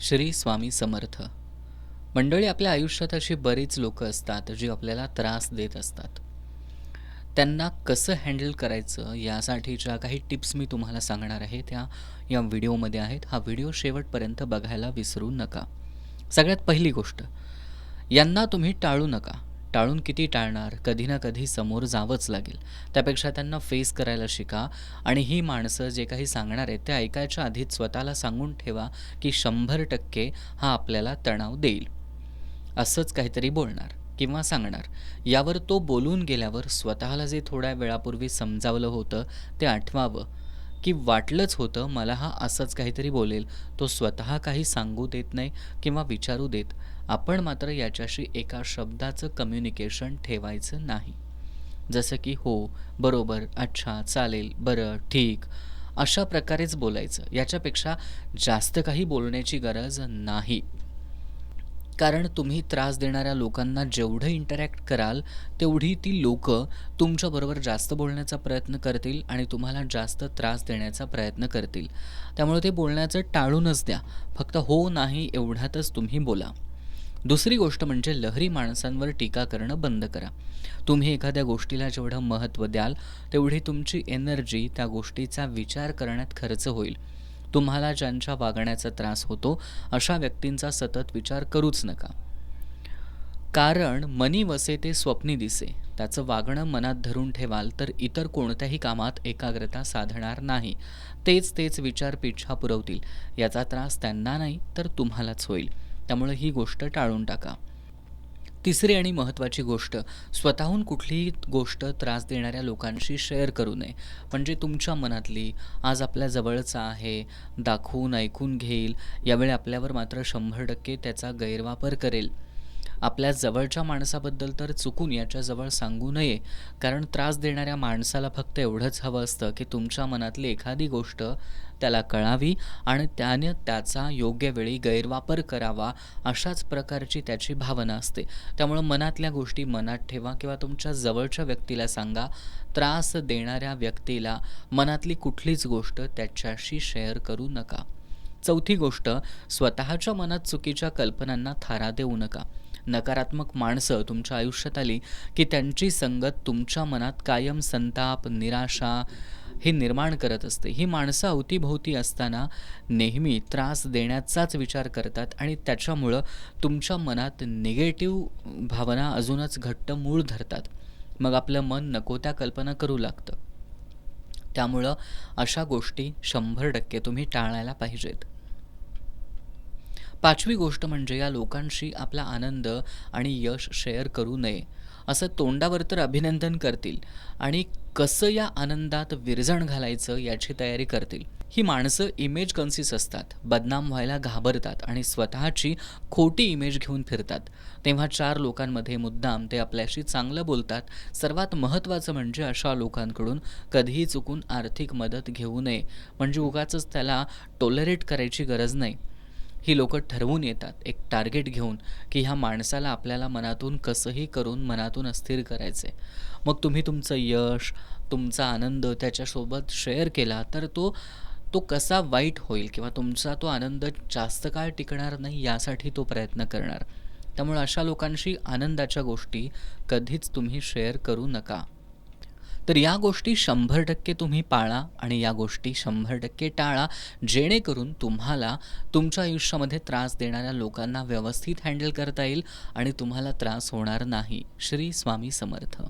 श्री स्वामी समर्थ. मंडळी आपल्या आयुष्यात अशी बरीच लोक असतात जी आपल्याला त्रास देत असतात. त्यांना कसं हँडल करायचं यासाठीच्या काही टिप्स मी तुम्हाला सांगणार आहे. त्या या व्हिडिओमध्ये आहेत. हा व्हिडिओ शेवटपर्यंत बघायला विसरू नका. सगळ्यात पहिली गोष्ट यांना तुम्ही टाळू नका. टाळून किती टाळणार कधी ना कधी समोर जावंच लागेल. त्यापेक्षा त्यांना फेस करायला शिका आणि ही माणसं जे काही सांगणार आहेत ते ऐकायच्या आधीच स्वतःला सांगून ठेवा की शंभर टक्के हा आपल्याला तणाव देईल. असंच काहीतरी बोलणार किंवा सांगणार. यावर तो बोलून गेल्यावर स्वतःला जे थोड्या वेळापूर्वी समजावलं होतं ते आठवावं. की वाटलंच होतं मला हा असंच काहीतरी बोलेल. तो स्वतः काही सांगू देत नाही किंवा विचारू देत. आपण मात्र याच्याशी एका शब्दाचं कम्युनिकेशन ठेवायचं नाही. जसं की हो बरोबर अच्छा चालेल बरं ठीक अशा प्रकारेच बोलायचं. याच्यापेक्षा जास्त काही बोलण्याची गरज नाही. कारण तुम्ही त्रास देणाऱ्या लोकांना जेवढं इंटरॅक्ट कराल तेवढी ती लोक तुमच्याबरोबर जास्त बोलण्याचा प्रयत्न करतील आणि तुम्हाला जास्त त्रास देण्याचा प्रयत्न करतील. त्यामुळे ते बोलण्याचं टाळूनच द्या. फक्त हो नाही एवढ्यातच तुम्ही बोला. दुसरी गोष्ट म्हणजे लहरी माणसांवर टीका करणं बंद करा. तुम्ही एखाद्या गोष्टीला जेवढं महत्त्व द्याल तेवढी तुमची एनर्जी त्या गोष्टीचा विचार करण्यात खर्च होईल. तुम्हाला ज्यांच्या वागण्याचा त्रास होतो अशा व्यक्तींचा सतत विचार करूच नका. कारण मनी वसे ते स्वप्नी दिसे. त्याचं वागणं मनात धरून ठेवाल तर इतर कोणत्याही कामात एकाग्रता साधणार नाही. तेच तेच विचार पिछा पुरवतील. याचा त्रास त्यांना नाही तर तुम्हालाच होईल. त्यामुळे ही गोष्ट टाळून टाका. तिसरी आणि महत्त्वाची गोष्ट स्वतःहून कुठलीही गोष्ट त्रास देणाऱ्या लोकांशी शेअर करू नये. म्हणजे तुमच्या मनातली आज आपल्या जवळचा आहे दाखवून ऐकून घेईल यावेळी आपल्यावर मात्र शंभर टक्के त्याचा गैरवापर करेल. आपल्या जवळच्या माणसाबद्दल तर चुकून याच्याजवळ सांगू नये. कारण त्रास देणाऱ्या माणसाला फक्त एवढंच हवं असतं की तुमच्या मनातली एखादी गोष्ट त्याला कळावी आणि त्याने त्याचा योग्य वेळी गैरवापर करावा अशाच प्रकारची त्याची भावना असते. त्यामुळं मनातल्या गोष्टी मनात ठेवा किंवा तुमच्या जवळच्या व्यक्तीला सांगा. त्रास देणाऱ्या व्यक्तीला मनातली कुठलीच गोष्ट त्याच्याशी शेअर करू नका. चौथी गोष्ट स्वतःच्या मनात चुकीच्या कल्पनांना थारा देऊ नका. नकारात्मक माणसं तुमच्या आयुष्यात आली की त्यांची संगत तुमच्या मनात कायम संताप निराशा हे निर्माण करत असते. ही माणसं अवतीभोवती असताना नेहमी त्रास देण्याचाच विचार करतात आणि त्याच्यामुळं तुमच्या मनात निगेटिव्ह भावना अजूनच घट्ट मूळ धरतात. मग आपलं मन नको त्या कल्पना करू लागतं. त्यामुळं अशा गोष्टी शंभर टक्के तुम्ही टाळायला पाहिजेत. पाचवी गोष्ट म्हणजे या लोकांशी आपला आनंद आणि यश शेअर करू नये. असं तोंडावर तर अभिनंदन करतील आणि कसं या आनंदात विरजण घालायचं याची तयारी करतील. ही माणसं इमेज कन्सिस असतात बदनाम व्हायला घाबरतात आणि स्वतःची खोटी इमेज घेऊन फिरतात. तेव्हा चार लोकांमध्ये मुद्दाम ते आपल्याशी चांगलं बोलतात. सर्वात महत्त्वाचं म्हणजे अशा लोकांकडून कधीही चुकून आर्थिक मदत घेऊ नये. म्हणजे उगाचच त्याला टॉलरेट करायची गरज नाही. ही लोक ठरवून येतात एक टार्गेट घेऊन की ह्या माणसाला आपल्याला मनातून कसंही करून मनातून अस्थिर करायचे मग तुम्ही तुमचं यश तुमचा आनंद त्याच्यासोबत शेअर केला तर तो तो कसा वाईट होईल किंवा तुमचा तो आनंद जास्त काळ टिकणार नाही यासाठी तो प्रयत्न करणार. त्यामुळे अशा लोकांशी आनंदाच्या गोष्टी कधीच तुम्ही शेअर करू नका. तर या गोष्टी शंभर टक्के तुम्ही पाळा आणि या गोष्टी शंभर टक्के टाळा. जेणेकरून तुम्हाला तुमच्या आयुष्यामध्ये त्रास देणाऱ्या लोकांना व्यवस्थित हँडल करता येईल आणि तुम्हाला त्रास होणार नाही. श्री स्वामी समर्थ.